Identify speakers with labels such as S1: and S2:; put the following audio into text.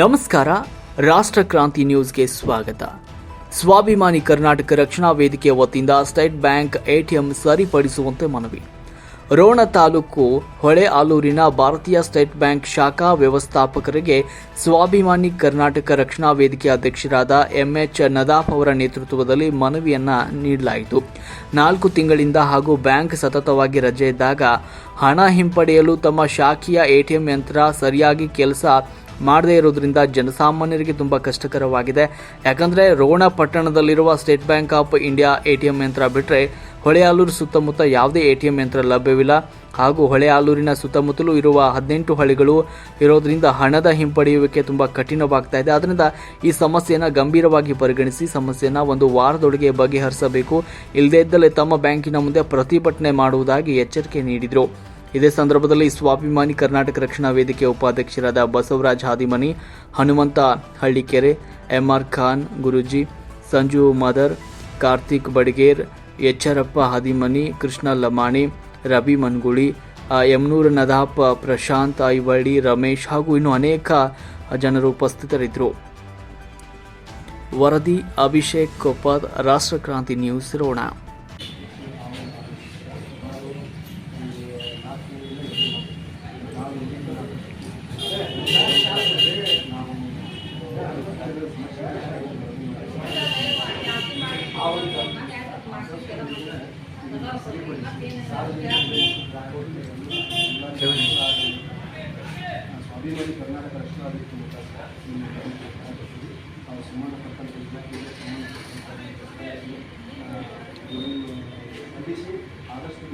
S1: ನಮಸ್ಕಾರ ರಾಷ್ಟ್ರ ಕ್ರಾಂತಿ ನ್ಯೂಸ್ಗೆ ಸ್ವಾಗತ. ಸ್ವಾಭಿಮಾನಿ ಕರ್ನಾಟಕ ರಕ್ಷಣಾ ವೇದಿಕೆ ವತಿಯಿಂದ ಸ್ಟೇಟ್ ಬ್ಯಾಂಕ್ ಎಟಿಎಂ ಸರಿಪಡಿಸುವಂತೆ ಮನವಿ. ರೋಣ ತಾಲೂಕು ಹೊಳೆ ಆಲೂರಿನ ಭಾರತೀಯ ಸ್ಟೇಟ್ ಬ್ಯಾಂಕ್ ಶಾಖಾ ವ್ಯವಸ್ಥಾಪಕರಿಗೆ ಸ್ವಾಭಿಮಾನಿ ಕರ್ನಾಟಕ ರಕ್ಷಣಾ ವೇದಿಕೆ ಅಧ್ಯಕ್ಷರಾದ ಎಂಎಚ್ ನದಾಫ್ ಅವರ ನೇತೃತ್ವದಲ್ಲಿ ಮನವಿಯನ್ನ ನೀಡಲಾಯಿತು. ನಾಲ್ಕು ತಿಂಗಳಿಂದ ಹಾಗೂ ಬ್ಯಾಂಕ್ ಸತತವಾಗಿ ರಜೆ ಇದ್ದಾಗ ಹಣ ಹಿಂಪಡೆಯಲು ತಮ್ಮ ಶಾಖೆಯ ಎಟಿಎಂ ಯಂತ್ರ ಸರಿಯಾಗಿ ಕೆಲಸ ಮಾಡದೇ ಇರೋದ್ರಿಂದ ಜನಸಾಮಾನ್ಯರಿಗೆ ತುಂಬ ಕಷ್ಟಕರವಾಗಿದೆ. ಯಾಕಂದರೆ Ron ಪಟ್ಟಣದಲ್ಲಿರುವ State Bank of India A T M ಯಂತ್ರ ಬಿಟ್ಟರೆ ಹೊಳೆಯಾಲೂರು ಸುತ್ತಮುತ್ತ ಯಾವುದೇ ಎ ಟಿ ಎಂ ಯಂತ್ರ ಲಭ್ಯವಿಲ್ಲ. ಹಾಗೂ ಹೊಳೆಯಾಲೂರಿನ ಸುತ್ತಮುತ್ತಲೂ ಇರುವ ಹದಿನೆಂಟು ಹಳ್ಳಿಗಳು ಇರೋದ್ರಿಂದ ಹಣದ ಹಿಂಪಡೆಯುವಿಕೆ ತುಂಬ ಕಠಿಣವಾಗ್ತಾ ಇದೆ. ಆದ್ದರಿಂದ ಈ ಸಮಸ್ಯೆಯನ್ನು ಗಂಭೀರವಾಗಿ ಪರಿಗಣಿಸಿ ಸಮಸ್ಯೆಯನ್ನು ಒಂದು ವಾರದೊಳಗೆ ಬಗೆಹರಿಸಬೇಕು. ಇಲ್ಲದೇ ಇದ್ದಲ್ಲಿ ತಮ್ಮ ಬ್ಯಾಂಕಿನ ಮುಂದೆ ಪ್ರತಿಭಟನೆ ಮಾಡುವುದಾಗಿ ಎಚ್ಚರಿಕೆ ನೀಡಿದರು. ಇದೇ ಸಂದರ್ಭದಲ್ಲಿ ಸ್ವಾಭಿಮಾನಿ ಕರ್ನಾಟಕ ರಕ್ಷಣಾ ವೇದಿಕೆ ಉಪಾಧ್ಯಕ್ಷರಾದ ಬಸವರಾಜ್ ಹಾದಿಮನಿ, ಹನುಮಂತ ಹಳ್ಳಿಕೆರೆ, ಎಂಆರ್ ಖಾನ್, ಗುರುಜಿ, ಸಂಜು ಮದರ್, ಕಾರ್ತಿಕ್ ಬಡಿಗೇರ್ ಎಚ್ಚರಪ್ಪ ಹಾದಿಮನಿ, ಕೃಷ್ಣ ಲಮಾಣಿ, ರವಿ ಮನ್ಗುಳಿ ಯಮನೂರ್ ನದಾಪ್, ಪ್ರಶಾಂತ್ ಐವಳ್ಳಿ, ರಮೇಶ್ ಹಾಗೂ ಇನ್ನು ಅನೇಕ ಜನರು ಉಪಸ್ಥಿತರಿದ್ದರು. ವರದಿ ಅಭಿಷೇಕ್ ಕೊಪ್ಪ ರಾಷ್ಟ್ರಕ್ರಾಂತಿ ನ್ಯೂಸ್, ರೋಣ.
S2: ಸ್ವಾಭಿಮಾನಿ ಕರ್ನಾಟಕ ರಕ್ಷಣಾ ವೇದಿಕೆ ಮುಖಾಂತರ ನಿಮ್ಮ ಗಮನಕ್ಕೆ ತರ್ತೀನಿ. ನಾವು ಸಂಬಂಧಪಟ್ಟಂತೆ ಇಲಾಖೆಗೆ ಸಂಬಂಧಪಟ್ಟಂತೆ ಆ, ಇದನ್ನು ಖಂಡಿಸಿ ಆದಷ್ಟು